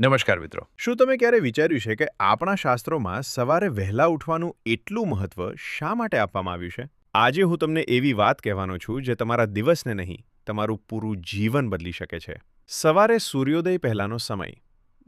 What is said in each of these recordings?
નમસ્કાર મિત્રો. શું તમે ક્યારે વિચાર્યું છે કે આપણા શાસ્ત્રોમાં સવારે વહેલા ઉઠવાનું એટલું મહત્વ શા માટે આપવામાં આવ્યું છે? આજે હું તમને એવી વાત કહેવાનો છું જે તમારા દિવસને નહીં, તમારું પૂરું જીવન બદલી શકે છે. સવારે સૂર્યોદય પહેલાંનો સમય,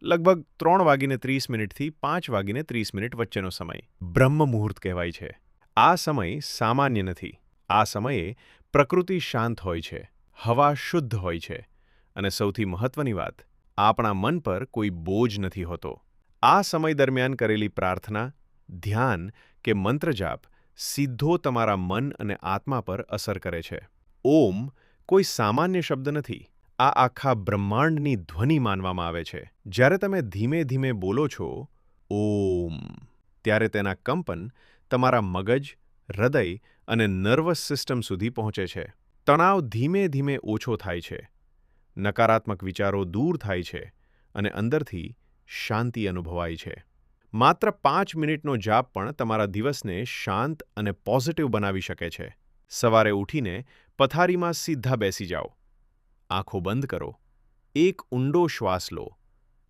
લગભગ ત્રણ વાગીને ત્રીસ મિનિટથી પાંચ વાગીને ત્રીસ મિનિટ વચ્ચેનો સમય, બ્રહ્મ મુહૂર્ત કહેવાય છે. આ સમય સામાન્ય નથી. આ સમયે પ્રકૃતિ શાંત હોય છે, હવા શુદ્ધ હોય છે. અને સૌથી મહત્વની વાત આપણા મન પર કોઈ બોજ નથી હોતો. આ સમય દરમિયાન કરેલી પ્રાર્થના, ધ્યાન કે મંત્રજાપ સીધો તમારા મન અને આત્મા પર અસર કરે છે. ઓમ કોઈ સામાન્ય શબ્દ નથી. આ આખા બ્રહ્માંડની ધ્વનિ માનવામાં આવે છે. જ્યારે તમે ધીમે ધીમે બોલો છો, ઓમ, ત્યારે તેના કંપન તમારા મગજ, હૃદય અને નર્વસ સિસ્ટમ સુધી પહોંચે છે. તણાવ ધીમે ધીમે ઓછો થાય છે. નકારાત્મક વિચારો દૂર થાય છે અને અંદરથી શાંતિ અનુભવાય છે. માત્ર પાંચ મિનિટનો જાપ પણ તમારા દિવસને શાંત અને પોઝિટિવ બનાવી શકે છે. સવારે ઉઠીને પથારીમાં સીધા બેસી જાઓ. આંખો બંધ કરો. એક ઊંડો શ્વાસ લો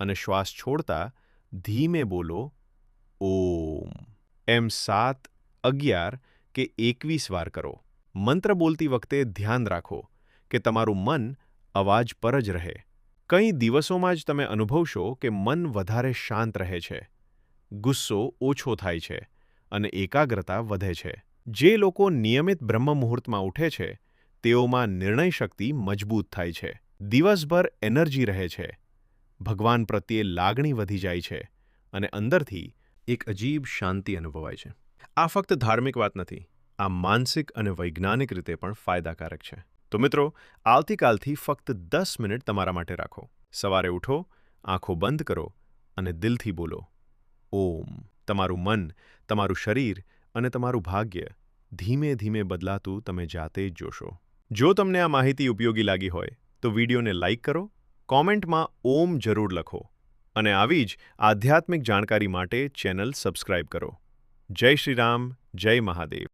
અને શ્વાસ છોડતા ધીમે બોલો, ઓમ. એમ સાત, અગિયાર કે એકવીસ વાર કરો. મંત્ર બોલતી વખતે ધ્યાન રાખો કે તમારું મન અવાજ પર જ રહે. કંઈ દિવસોમાં જ તમે અનુભવશો કે મન વધારે શાંત રહે છે. ગુસ્સો ઓછો થાય છે અને એકાગ્રતા વધે છે. જે લોકો નિયમિત બ્રહ્મ મુહૂર્તમાં ઉઠે છે, તેઓમાં નિર્ણય શક્તિ મજબૂત થાય છે. દિવસભર એનર્જી રહે છે. ભગવાન પ્રત્યે લાગણી વધી જાય છે અને અંદરથી એક અજીબ શાંતિ અનુભવાય છે. આ ફક્ત ધાર્મિક વાત નથી, આ માનસિક અને વૈજ્ઞાનિક રીતે પણ ફાયદાકારક છે. તો મિત્રો, આવતીકાલથી ફક્ત દસ મિનિટ તમારા માટે રાખો. સવારે ઉઠો, આંખો બંધ કરો અને દિલથી બોલો. ઓમ. તમારું મન, તમારું શરીર અને તમારું ભાગ્ય ધીમે ધીમે બદલાતું તમે જાતે જ જોશો. જો તમને આ માહિતી ઉપયોગી લાગી હોય, તો વિડીયોને લાઇક કરો, કોમેન્ટમાં ઓમ જરૂર લખો અને આવી જ આધ્યાત્મિક જાણકારી માટે ચેનલ સબસ્ક્રાઇબ કરો. જય શ્રી રામ, જય મહાદેવ.